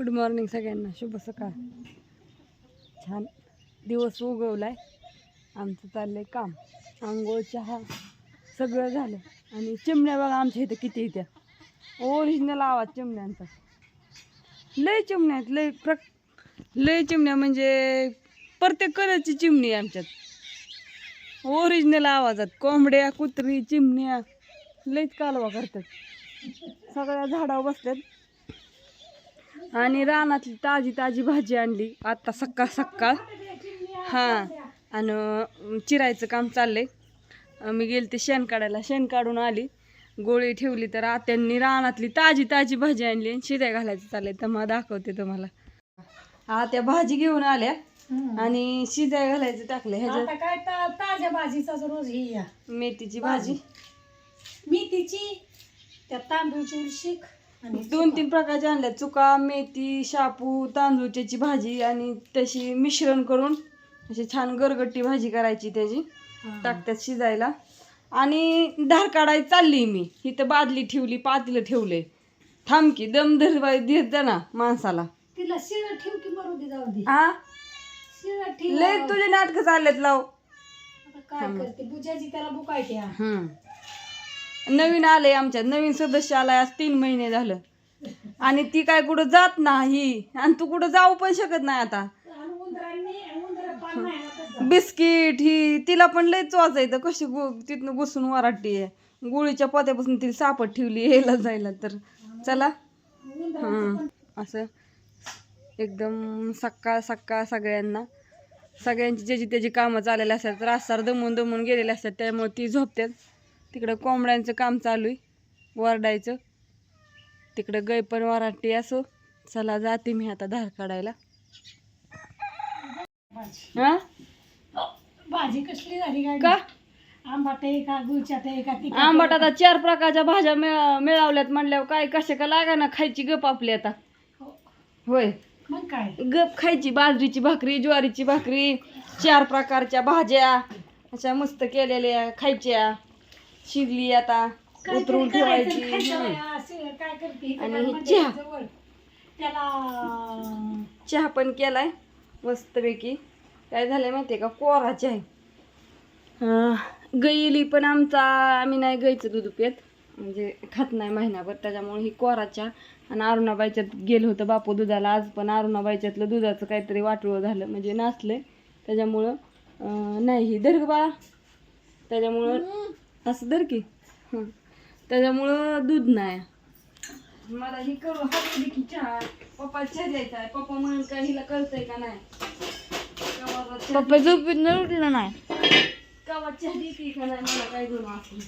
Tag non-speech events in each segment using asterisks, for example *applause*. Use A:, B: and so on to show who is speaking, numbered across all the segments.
A: Good morning सगळ्यांना शुभ सकाळ. छान दिवस उगवलाय. आमचं चाललंय काम. आंघोळ चहा सगळं झालं. आणि चिमण्या बघा आमच्या इथं किती येत्या ओरिजिनल आवाज चिमण्यांचा. लय चिमण्या आहेत लय प्र लय चिमण्या म्हणजे प्रत्येक कलरची चिमणी आहे आमच्यात. ओरिजिनल आवाजात. कोंबड्या कुत्री चिमण्या लयच कालवा करतात. सगळ्या झाडावर बसतात आणि रानातली ताजी ताजी भाजी आणली. आता सकाळ सकाळ. हां आणि चिरायचं काम चाललंय. मी गेले ते शेण काढायला. शेण काढून आली. गोळी ठेवली तर आत्यांनी रानातली ताजी ताजी भाजी आणली आणि शिऱ्या घालायचं चाललंय. तर मग दाखवते तुम्हाला. हा त्या भाजी घेऊन आल्या आणि शिजाय घालायचं टाकलं ह्याच्यात
B: काय ताज्या भाजीचाच रोज ही
A: मेथीची भाजी.
B: मेथीची त्या तांदूळची शिक
A: दोन तीन प्रकारचे आणल्या चुका मेथी शापू तांदूळच्याची भाजी आणि तशी मिश्रण करून अशी छान गरगट्टी भाजी करायची त्याची. टाकत्यात शिजायला. आणि धार काढायला चालली मी. इथं बादली ठेवली पातीलं ठेवलंय थांब की दम धरवाय देत जा ना माणसाला.
B: तिला शिळ ठेव की मरू दे जाऊ दे.
A: हा
B: शिळ ठेव.
A: लय तुझे नाटक चाललेत लाव.
B: काय करते? बुजाची त्याला बुकायचे हा.
A: हम्म. नवीन आले आमच्यात. नवीन सदस्य आलाय आज तीन महिने झालं. आणि ती काय कुठं जात नाही. आणि तू कुठं जाऊ पण शकत नाही आता. बिस्किट ही तिला पण लय चोचायचं. कशी गु तिथनं घुसून वराटी गोळीच्या पोत्यापासून तिला सापट ठेवली यायला जायला तर. चला.
B: उंदरांचं
A: असं. एकदम सकाळ सकाळ सगळ्यांना. सगळ्यांची ज्याची त्याची कामं चाललेली असतात तर रास्तार दमून दमून गेलेले असतात त्यामुळे ती झोपतात तिकडं कोंबड्यांचं काम चालू आहे वरडायचं. तिकडं गै पण वराटी असो चला जाते मी आता धार काढायला. हा?
B: भाजी कसली झाली काय
A: का?
B: आंबाट आहे का गुळच्यात आहे का ती
A: आंबाट आता चार प्रकारच्या भाज्या मिळा मिळवल्यात म्हणल्यावर काय कशा का लागा ना खायची गप आपली आता. होय.
B: मग काय?
A: गप खायची बाजरीची भाकरी ज्वारीची भाकरी चार प्रकारच्या भाज्या अशा मस्त केलेल्या खायच्या. शिजली आता उतरून ठेवायची
B: काय करते
A: आणि ही चहा.
B: त्याला
A: चहा पण केलाय मस्तपैकी. काय झालंय माहितीये का? कोरा चहा गईली पण आमचा आम्ही नाही गाईचं दूध पित. म्हणजे खात नाही महिनाभर त्याच्यामुळे ही कोरा चहा आणि अरुणाबाईच्यात गेलं होतं बापू दुधाला. आज पण अरुणाबाईच्यातलं दुधाचं काहीतरी वाटोळं झालं म्हणजे नाचलंय त्याच्यामुळं नाही ही दर्ग बाळा. त्याच्यामुळं असं दर की. हं. त्याच्यामुळं दूध नाही. मला ही करू. हात की चहा. पप्पा चहा द्यायचा आहे. पप्पा म्हणून काय हिला कळतंय का नाही? कवा चहा
C: पप्पा उठलं नाही.
A: कवा चहा देते का नाही? मला काय दोन असं.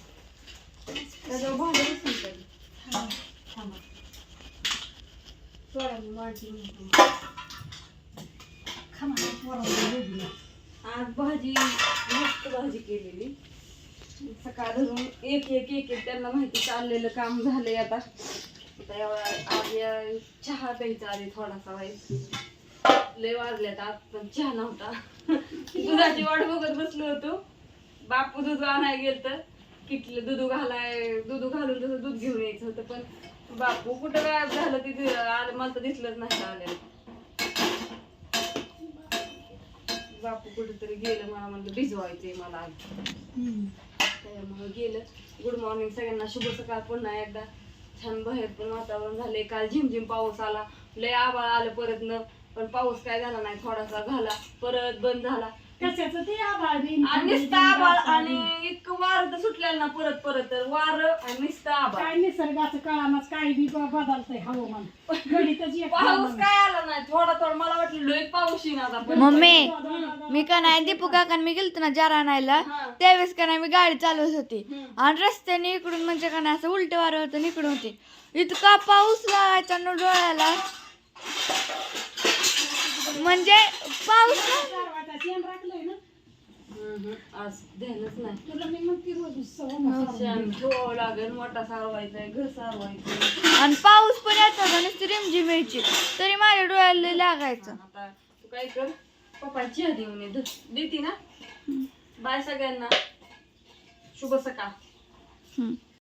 A: त्याच्यावर भांडं बसून तरी थांबा सोडा मी वाढली म्हणतो.
B: खा म्हणा, पोराला देऊ दे.
A: आज भाजी मस्त भाजी केलेली. सकाळ धरून एक एक एक एक त्यांना माहिती चाललेलं काम झालंय आता. चहा प्यायचा आधी थोडासा वाईट लय वाजल्यात आज पण चहा नव्हता. दुधाची वाट बघत बसलो होतो. बापू दूध आणाय गेल तर किटलं दूध घालाय दूध घालून तसं दूध घेऊन यायचं होतं पण बापू कुठं गायब झालं ते आलं मला तर दिसलंच नाही आलेलं बापू कुठेतरी गेलं मला म्हणलं भिजवायचंय मला त्यामुळे गेलं. गुड मॉर्निंग सगळ्यांना. शुभ सकाळ पुन्हा एकदा. छान बाहेर पण वातावरण झालंय. काल झिमझिम पाऊस आला. लय आबाळ आलं परत न. पण पाऊस काय झाला नाही. थोडासा झाला. परत बंद झाला.
B: कशाचं ते आभाळ बी
A: आणि नुसतं आबाळ आणि इतकं वारं तर सुटलेलं ना परत परत. तर वारं आणि नुसतं आबाळ
B: काय निसर्गाचं कळानाच काही बी ब- बदलतंय हवामान. *laughs* गणितच
A: पाऊस. काय आला नाही. थोडा थोडा मला वाटलं लय पाऊस येईन आता. पण
C: मम्मी. मी का नाही दीपू काका मी गेलतो ना जार आणायला. त्यावेळेस का नाही मी गाडी चालवत होती. आणि रस्त्याने इकडून म्हणजे का नाही असं उलट वारं होतं इकडून होती. इतका पाऊस लागायचा ना डोळ्याला? म्हणजे पाऊस
A: आज ध्यानच नाही लागेल मोठा सारवायचा घर सारवायचं
C: आणि पाऊस पण येत होता नुसती रिमझिम यायची. तरी माझ्या डोळ्याला लागायचं.
A: आता तू काय कर? पप्पा चहा देऊन ये. ध- देती ना? बाय सगळ्यांना. शुभ सकाळ.